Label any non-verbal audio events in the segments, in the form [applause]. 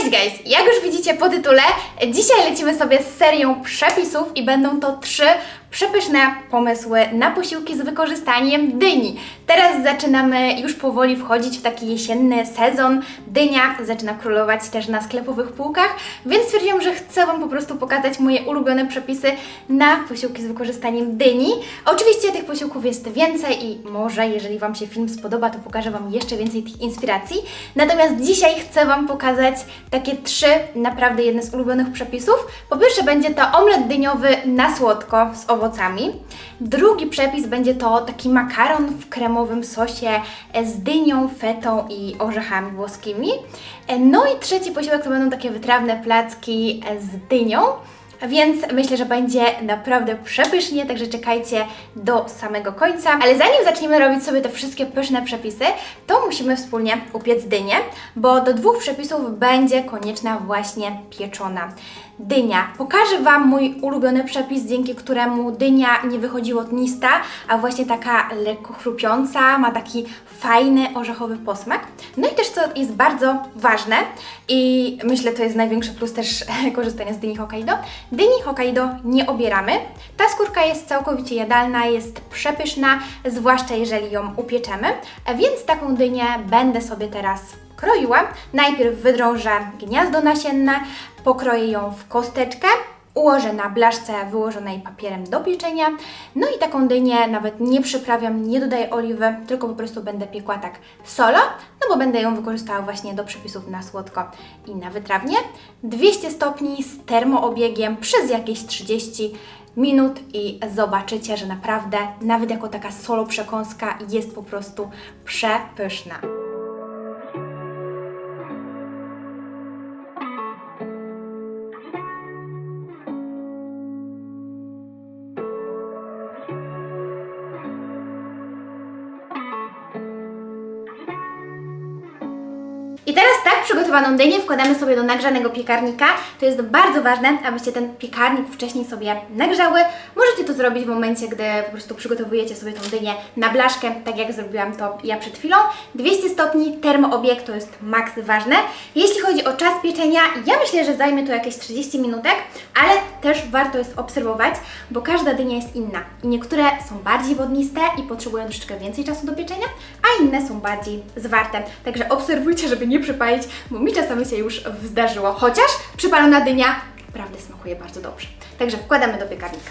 Cześć guys! Jak już widzicie po tytule, dzisiaj lecimy sobie z serią przepisów i będą to trzy przepyszne pomysły na posiłki z wykorzystaniem dyni. Teraz zaczynamy już powoli wchodzić w taki jesienny sezon. Dynia zaczyna królować też na sklepowych półkach, więc stwierdziłam, że chcę Wam po prostu pokazać moje ulubione przepisy na posiłki z wykorzystaniem dyni. Oczywiście tych posiłków jest więcej i może, jeżeli Wam się film spodoba, to pokażę Wam jeszcze więcej tych inspiracji. Natomiast dzisiaj chcę Wam pokazać takie trzy naprawdę jedne z ulubionych przepisów. Po pierwsze będzie to omlet dyniowy na słodko z owocami. Drugi przepis będzie to taki makaron w kremowym sosie e, z dynią, fetą i orzechami włoskimi. E, No i trzeci posiłek to będą takie wytrawne placki e, z dynią. Więc myślę, że będzie naprawdę przepysznie, także czekajcie do samego końca. Ale zanim zaczniemy robić sobie te wszystkie pyszne przepisy, to musimy wspólnie upiec dynię, bo do dwóch przepisów będzie konieczna właśnie pieczona dynia. Pokażę Wam mój ulubiony przepis, dzięki któremu dynia nie wychodzi łotnista, a właśnie taka lekko chrupiąca, ma taki fajny orzechowy posmak. No i też co jest bardzo ważne i myślę to jest największy plus też [laughs] korzystania z dyni Hokkaido, dyni Hokkaido nie obieramy. Ta skórka jest całkowicie jadalna, jest przepyszna, zwłaszcza jeżeli ją upieczemy, więc taką dynię będę sobie teraz kroiła. Najpierw wydrążę gniazdo nasienne, pokroję ją w kosteczkę, ułożę na blaszce wyłożonej papierem do pieczenia. No i taką dynię nawet nie przyprawiam, nie dodaję oliwy, tylko po prostu będę piekła tak solo, no bo będę ją wykorzystała właśnie do przepisów na słodko i na wytrawnie. 200 stopni z termoobiegiem przez jakieś 30 minut i zobaczycie, że naprawdę nawet jako taka solo przekąska jest po prostu przepyszna. Przygotowaną dynię wkładamy sobie do nagrzanego piekarnika. To jest bardzo ważne, abyście ten piekarnik wcześniej sobie nagrzały. Możecie to zrobić w momencie, gdy po prostu przygotowujecie sobie tą dynię na blaszkę, tak jak zrobiłam to ja przed chwilą. 200 stopni, termoobieg to jest maks ważne. Jeśli chodzi o czas pieczenia, ja myślę, że zajmie to jakieś 30 minutek, ale też warto jest obserwować, bo każda dynia jest inna. I niektóre są bardziej wodniste i potrzebują troszeczkę więcej czasu do pieczenia, a inne są bardziej zwarte. Także obserwujcie, żeby nie przypalić, bo mi czasami się już zdarzyło. Chociaż przypalona dynia naprawdę smakuje bardzo dobrze. Także wkładamy do piekarnika.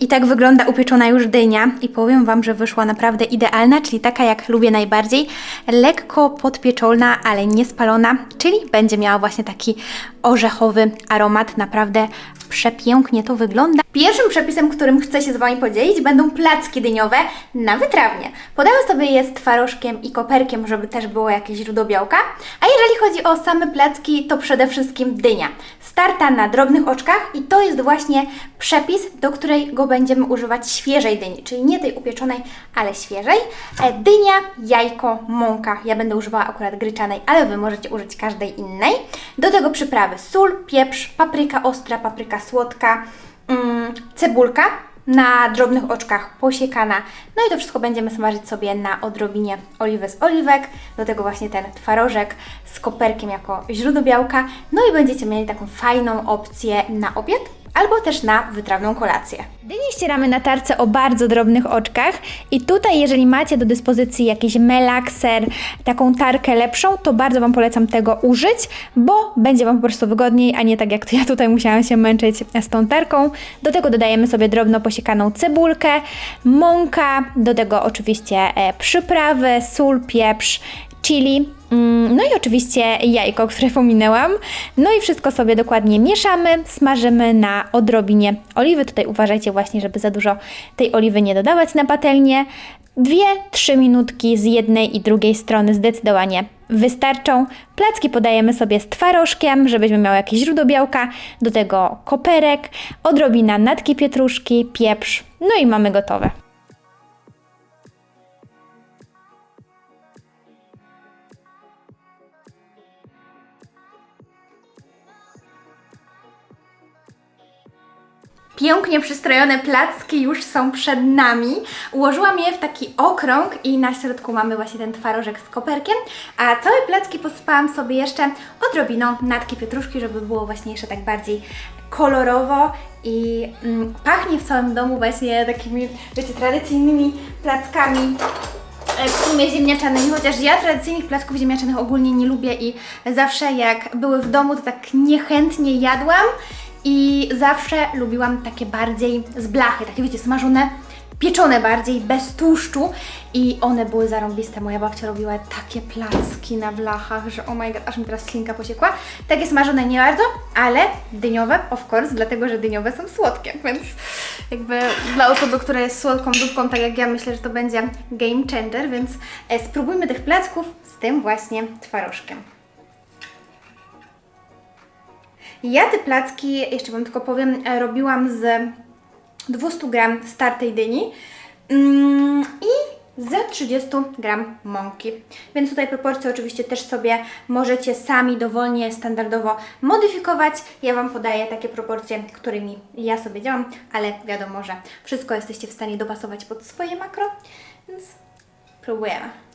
I tak wygląda upieczona już dynia i powiem Wam, że wyszła naprawdę idealna, czyli taka jak lubię najbardziej. Lekko podpieczona, ale nie spalona, czyli będzie miała właśnie taki orzechowy aromat. Naprawdę przepięknie to wygląda. Pierwszym przepisem, którym chcę się z Wami podzielić, będą placki dyniowe na wytrawnie. Podamy sobie je z twarożkiem i koperkiem, żeby też było jakieś źródło białka. A jeżeli chodzi o same placki, to przede wszystkim dynia. Starta na drobnych oczkach i to jest właśnie przepis, do którego będziemy używać świeżej dyni, czyli nie tej upieczonej, ale świeżej. E, Dynia, jajko, mąka. Ja będę używała akurat gryczanej, ale Wy możecie użyć każdej innej. Do tego przyprawy sól, pieprz, papryka ostra, papryka słodka, mm, cebulka na drobnych oczkach posiekana. No i to wszystko będziemy smażyć sobie na odrobinie oliwy z oliwek. Do tego właśnie ten twarożek z koperkiem jako źródło białka. No i będziecie mieli taką fajną opcję na obiad albo też na wytrawną kolację. Dynię ścieramy na tarce o bardzo drobnych oczkach i tutaj jeżeli macie do dyspozycji jakiś melakser, taką tarkę lepszą, to bardzo Wam polecam tego użyć, bo będzie Wam po prostu wygodniej, a nie tak jak to ja tutaj musiałam się męczyć z tą tarką. Do tego dodajemy sobie drobno posiekaną cebulkę, mąka, do tego oczywiście e, przyprawy, sól, pieprz, chili, no i oczywiście jajko, które pominęłam. No i wszystko sobie dokładnie mieszamy, smażymy na odrobinie oliwy. Tutaj uważajcie właśnie, żeby za dużo tej oliwy nie dodawać na patelnię. Dwie, trzy minutki z jednej i drugiej strony zdecydowanie wystarczą. Placki podajemy sobie z twarożkiem, żebyśmy miały jakieś źródło białka, do tego koperek, odrobina natki pietruszki, pieprz, no i mamy gotowe. Pięknie przystrojone placki już są przed nami. Ułożyłam je w taki okrąg i na środku mamy właśnie ten twarożek z koperkiem, a całe placki posypałam sobie jeszcze odrobiną natki pietruszki, żeby było właśnie jeszcze tak bardziej kolorowo i mm, pachnie w całym domu właśnie takimi, wiecie, tradycyjnymi plackami e, w sumie ziemniaczanymi, chociaż ja tradycyjnych placków ziemniaczanych ogólnie nie lubię i zawsze jak były w domu, to tak niechętnie jadłam i zawsze lubiłam takie bardziej z blachy, takie wiecie, smażone, pieczone bardziej, bez tłuszczu i one były zarąbiste. Moja babcia robiła takie placki na blachach, że oh my god, aż mi teraz ślinka pociekła. Takie smażone nie bardzo, ale dyniowe, of course, dlatego, że dyniowe są słodkie, [laughs] więc jakby dla osoby, która jest słodką dupką, tak jak ja, myślę, że to będzie game changer, więc e, spróbujmy tych placków z tym właśnie twarożkiem. Ja te placki, jeszcze Wam tylko powiem, e, robiłam z 200 gram startej dyni mm, i z 30 gram mąki. Więc tutaj proporcje oczywiście też sobie możecie sami dowolnie, standardowo modyfikować. Ja Wam podaję takie proporcje, którymi ja sobie działam, ale wiadomo, że wszystko jesteście w stanie dopasować pod swoje makro, więc próbujemy.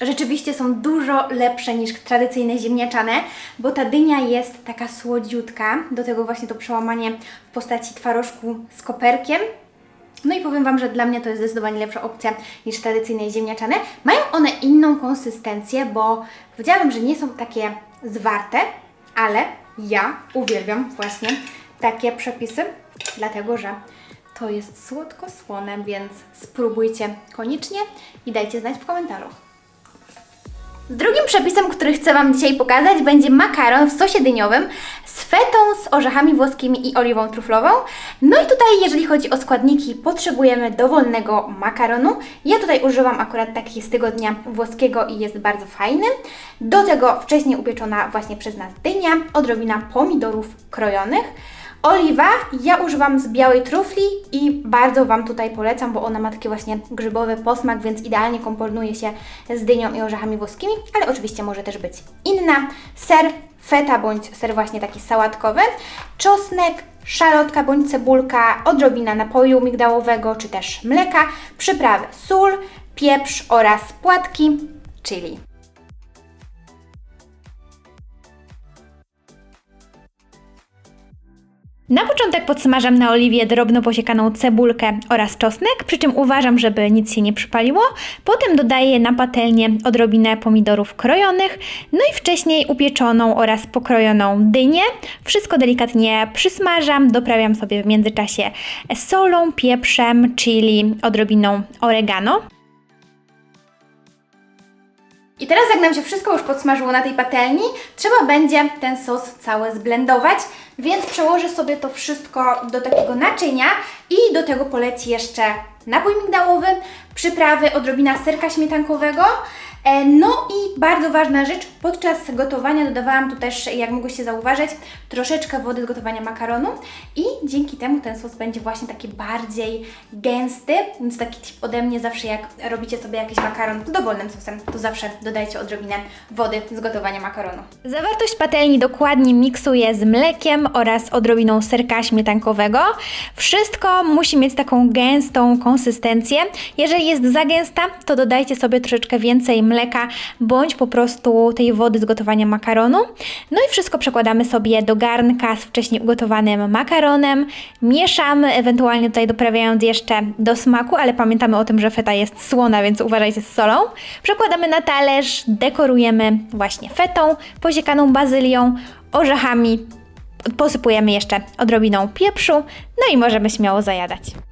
Rzeczywiście są dużo lepsze niż tradycyjne ziemniaczane, bo ta dynia jest taka słodziutka, do tego właśnie to przełamanie w postaci twarożku z koperkiem. No i powiem Wam, że dla mnie to jest zdecydowanie lepsza opcja niż tradycyjne ziemniaczane. Mają one inną konsystencję, bo powiedziałam, że nie są takie zwarte, ale ja uwielbiam właśnie takie przepisy, dlatego że to jest słodko-słone, więc spróbujcie koniecznie i dajcie znać w komentarzu. Drugim przepisem, który chcę Wam dzisiaj pokazać, będzie makaron w sosie dyniowym z fetą, z orzechami włoskimi i oliwą truflową. No i tutaj, jeżeli chodzi o składniki, potrzebujemy dowolnego makaronu. Ja tutaj używam akurat taki z tygodnia włoskiego i jest bardzo fajny. Do tego wcześniej upieczona właśnie przez nas dynia, odrobina pomidorów krojonych. Oliwa ja używam z białej trufli i bardzo Wam tutaj polecam, bo ona ma taki właśnie grzybowy posmak, więc idealnie komponuje się z dynią i orzechami włoskimi, ale oczywiście może też być inna. Ser feta bądź ser właśnie taki sałatkowy, czosnek, szalotka bądź cebulka, odrobina napoju migdałowego czy też mleka, przyprawy sól, pieprz oraz płatki, chili. Na początek podsmażam na oliwie drobno posiekaną cebulkę oraz czosnek, przy czym uważam, żeby nic się nie przypaliło. Potem dodaję na patelnię odrobinę pomidorów krojonych, no i wcześniej upieczoną oraz pokrojoną dynię. Wszystko delikatnie przysmażam, doprawiam sobie w międzyczasie solą, pieprzem, chili, odrobiną oregano. I teraz jak nam się wszystko już podsmażyło na tej patelni, trzeba będzie ten sos cały zblendować, więc przełożę sobie to wszystko do takiego naczynia i do tego poleci jeszcze napój migdałowy, przyprawy, odrobina serka śmietankowego, No i bardzo ważna rzecz, podczas gotowania dodawałam tu też, jak mogłyście zauważyć, troszeczkę wody z gotowania makaronu i dzięki temu ten sos będzie właśnie taki bardziej gęsty, więc taki tip ode mnie zawsze jak robicie sobie jakiś makaron z dowolnym sosem, to zawsze dodajcie odrobinę wody z gotowania makaronu. Zawartość patelni dokładnie miksuję z mlekiem oraz odrobiną serka śmietankowego. Wszystko musi mieć taką gęstą konsystencję. Jeżeli jest za gęsta, to dodajcie sobie troszeczkę więcej mleka mleka, bądź po prostu tej wody z gotowania makaronu. No i wszystko przekładamy sobie do garnka z wcześniej ugotowanym makaronem, mieszamy, ewentualnie tutaj doprawiając jeszcze do smaku, ale pamiętamy o tym, że feta jest słona, więc uważajcie z solą. Przekładamy na talerz, dekorujemy właśnie fetą, posiekaną bazylią, orzechami, posypujemy jeszcze odrobiną pieprzu, no i możemy śmiało zajadać.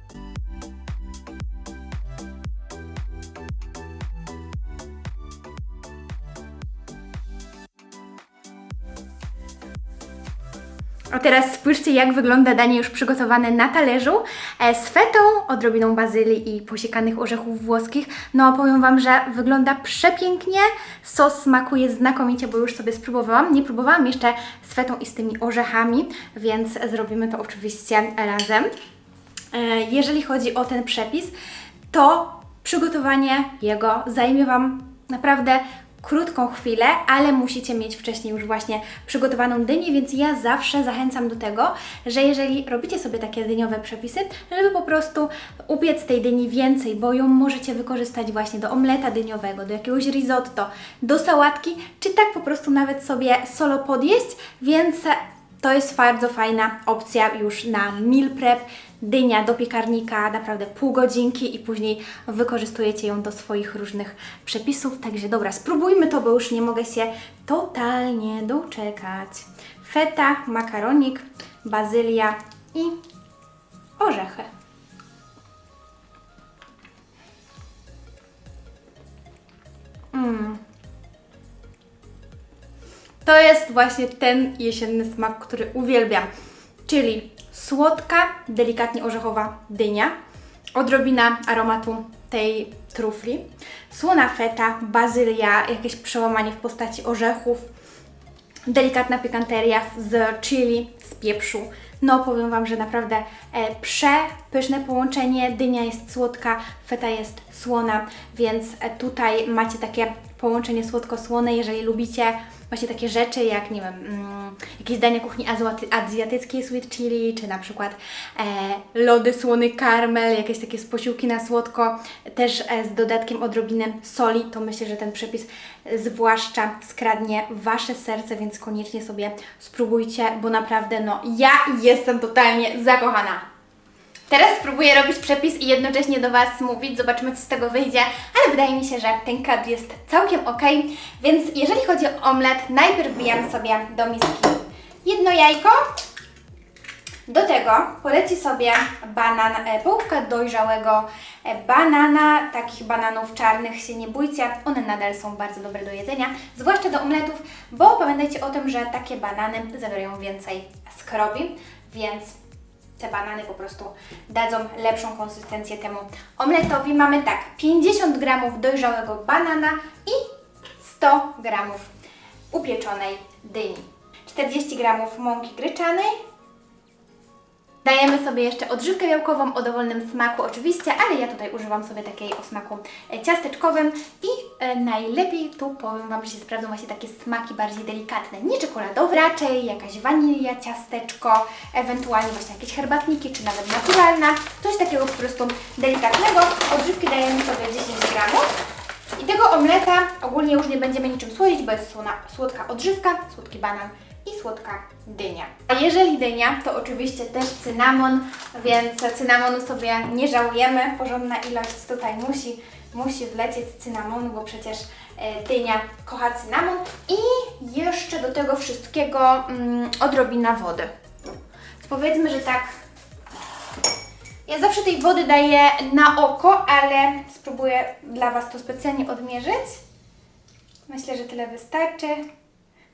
Teraz spójrzcie, jak wygląda danie już przygotowane na talerzu e, z fetą, odrobiną bazylii i posiekanych orzechów włoskich. No, powiem Wam, że wygląda przepięknie. Sos smakuje znakomicie, bo już sobie spróbowałam. Nie próbowałam jeszcze z fetą i z tymi orzechami, więc zrobimy to oczywiście razem. E, Jeżeli chodzi o ten przepis, to przygotowanie jego zajmie Wam naprawdę krótką chwilę, ale musicie mieć wcześniej już właśnie przygotowaną dynię, więc ja zawsze zachęcam do tego, że jeżeli robicie sobie takie dyniowe przepisy, żeby po prostu upiec tej dyni więcej, bo ją możecie wykorzystać właśnie do omleta dyniowego, do jakiegoś risotto, do sałatki, czy tak po prostu nawet sobie solo podjeść, więc to jest bardzo fajna opcja już na meal prep. Dynia do piekarnika, naprawdę pół godzinki i później wykorzystujecie ją do swoich różnych przepisów. Także dobra, spróbujmy to, bo już nie mogę się totalnie doczekać. Feta, makaronik, bazylia i orzechy. Mm. To jest właśnie ten jesienny smak, który uwielbiam. Czyli słodka, delikatnie orzechowa dynia, odrobina aromatu tej trufli, słona feta, bazylia, jakieś przełamanie w postaci orzechów, delikatna pikanteria z chili, z pieprzu. No powiem Wam, że naprawdę e, przepyszne połączenie. Dynia jest słodka, feta jest słona, więc e, tutaj macie takie połączenie słodko-słone. Jeżeli lubicie właśnie takie rzeczy jak, nie wiem, mm, jakieś dania kuchni azjaty- azjatyckiej, sweet chili, czy na przykład e, lody słony karmel, jakieś takie posiłki na słodko, też e, z dodatkiem odrobiny soli, to myślę, że ten przepis e, zwłaszcza skradnie Wasze serce, więc koniecznie sobie spróbujcie, bo naprawdę, no, ja jestem totalnie zakochana. Teraz spróbuję robić przepis i jednocześnie do Was mówić, zobaczymy co z tego wyjdzie, ale wydaje mi się, że ten kadr jest całkiem ok, więc jeżeli chodzi o omlet, najpierw wbijam sobie do miski jedno jajko, do tego poleci sobie banan, e, połówka dojrzałego e, banana, takich bananów czarnych się nie bójcie, one nadal są bardzo dobre do jedzenia, zwłaszcza do omletów, bo pamiętajcie o tym, że takie banany zawierają więcej skrobi, więc te banany po prostu dadzą lepszą konsystencję temu omletowi. Mamy tak, 50 gramów dojrzałego banana i 100 gramów upieczonej dyni. 40 gramów mąki gryczanej. Dajemy sobie jeszcze odżywkę białkową o dowolnym smaku oczywiście, ale ja tutaj używam sobie takiej o smaku e, ciasteczkowym i e, najlepiej tu powiem Wam, że się sprawdzą właśnie takie smaki bardziej delikatne, nie czekoladowe, raczej jakaś wanilia, ciasteczko, ewentualnie właśnie jakieś herbatniki, czy nawet naturalna, coś takiego po prostu delikatnego. Odżywki dajemy sobie 10 gramów. I tego omleta ogólnie już nie będziemy niczym słodzić, bo jest słona, słodka odżywka, słodki banan i słodka dynia. A jeżeli dynia, to oczywiście też cynamon, więc cynamonu sobie nie żałujemy. Porządna ilość tutaj musi, musi wlecieć cynamonu, bo przecież e, dynia kocha cynamon. I jeszcze do tego wszystkiego mm, odrobina wody. Powiedzmy, że tak ja zawsze tej wody daję na oko, ale spróbuję dla Was to specjalnie odmierzyć. Myślę, że tyle wystarczy.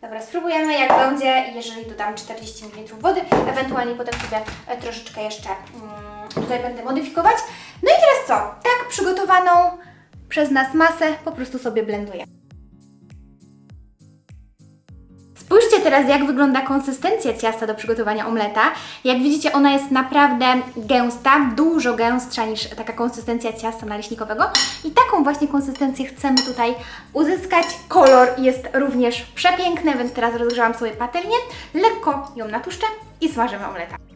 Dobra, spróbujemy jak będzie, jeżeli dodam 40 ml wody, ewentualnie potem sobie e, troszeczkę jeszcze mm, tutaj będę modyfikować. No i teraz co? Tak przygotowaną przez nas masę po prostu sobie blenduję. Spójrzcie teraz, jak wygląda konsystencja ciasta do przygotowania omleta. Jak widzicie, ona jest naprawdę gęsta, dużo gęstsza niż taka konsystencja ciasta naleśnikowego. I taką właśnie konsystencję chcemy tutaj uzyskać. Kolor jest również przepiękny, więc teraz rozgrzałam sobie patelnię, lekko ją natłuszczę i smażymy omleta.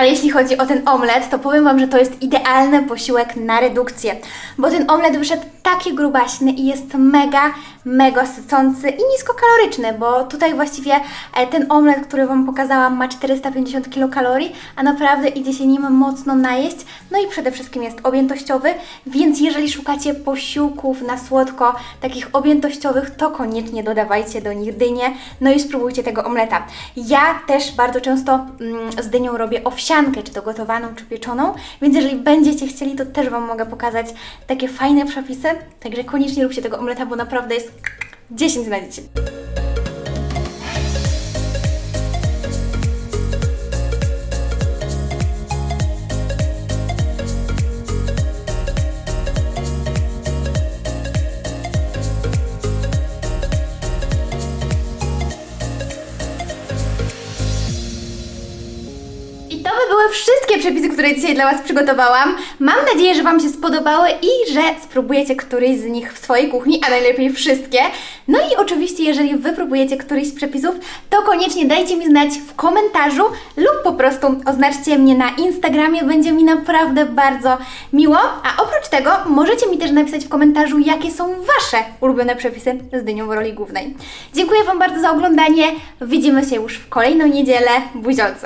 Ale jeśli chodzi o ten omlet, to powiem Wam, że to jest idealny posiłek na redukcję, bo ten omlet wyszedł taki grubaśny i jest mega, mega sycący i niskokaloryczny, bo tutaj właściwie e, ten omlet, który Wam pokazałam, ma 450 kilokalorii, a naprawdę idzie się nim mocno najeść, no i przede wszystkim jest objętościowy, więc jeżeli szukacie posiłków na słodko, takich objętościowych, to koniecznie dodawajcie do nich dynię, no i spróbujcie tego omleta. Ja też bardzo często mm, z dynią robię owsiankę, czy to gotowaną, czy pieczoną, więc jeżeli będziecie chcieli, to też Wam mogę pokazać takie fajne przepisy, także koniecznie róbcie tego omleta, bo naprawdę jest 10 na 10. wszystkie przepisy, które dzisiaj dla Was przygotowałam. Mam nadzieję, że Wam się spodobały i że spróbujecie któryś z nich w swojej kuchni, a najlepiej wszystkie. No i oczywiście, jeżeli Wy próbujecie któryś z przepisów, to koniecznie dajcie mi znać w komentarzu lub po prostu oznaczcie mnie na Instagramie, będzie mi naprawdę bardzo miło. A oprócz tego możecie mi też napisać w komentarzu, jakie są Wasze ulubione przepisy z dynią w roli głównej. Dziękuję Wam bardzo za oglądanie. Widzimy się już w kolejną niedzielę. Buziolce!